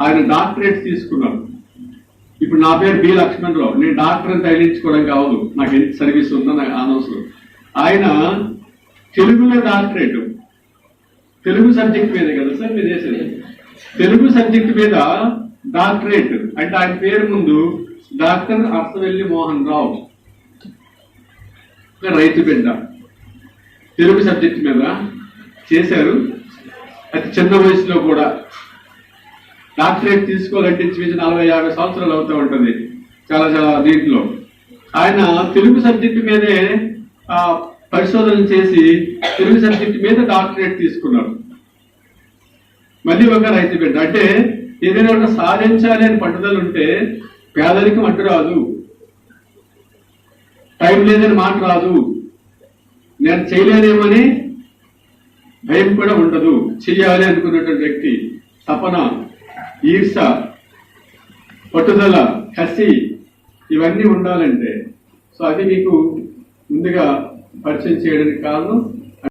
ఆయన డాక్టరేట్ తీసుకున్నాడు. ఇప్పుడు నా పేరు బి లక్ష్మణరావు. నేను డాక్టర్ అని తగిలించుకోవడం కావదు నాకు ఎంత సర్వీస్ ఉందో నాకు అనవసరం. ఆయన తెలుగులో డాక్టరేట్. తెలుగు సబ్జెక్ట్ మీద కదా సార్ మీరు చేసేది తెలుగు సబ్జెక్ట్ మీద డాక్టరేట్. అంటే ఆయన పేరు ముందు డాక్టర్ అర్థవెల్లి మోహన్ రావు. రైతు బిడ్డ. తెలుగు సబ్జెక్ట్ మీద చేశారు. అతి చిన్న వయసులో కూడా డాక్టరేట్ తీసుకోవాలంటే ఇంచుమించు నలభై యాభై సంవత్సరాలు అవుతూ ఉంటుంది. చాలా చాలా దీంట్లో. ఆయన తెలుగు సబ్జెక్టు మీదే పరిశోధన చేసి తెలుగు సబ్జెక్టు మీద డాక్టరేట్ తీసుకున్నారు. మళ్ళీ ఒక రైతు బిడ్డ. అంటే ఏదైనా ఒక సాధించాలి అని పట్టుదల ఉంటే పేదరికం అంటు రాదు. టైం లేదని మాట రాదు. నేను చేయలేనేమని భయం కూడా ఉండదు. చెయ్యాలి అనుకున్నటువంటి వ్యక్తి తపన. ఈర్ష పట్టుదల కసి ఇవన్నీ ఉండాలంటే. సో అది మీకు ముందుగా పరిచయం చేయడానికి కారణం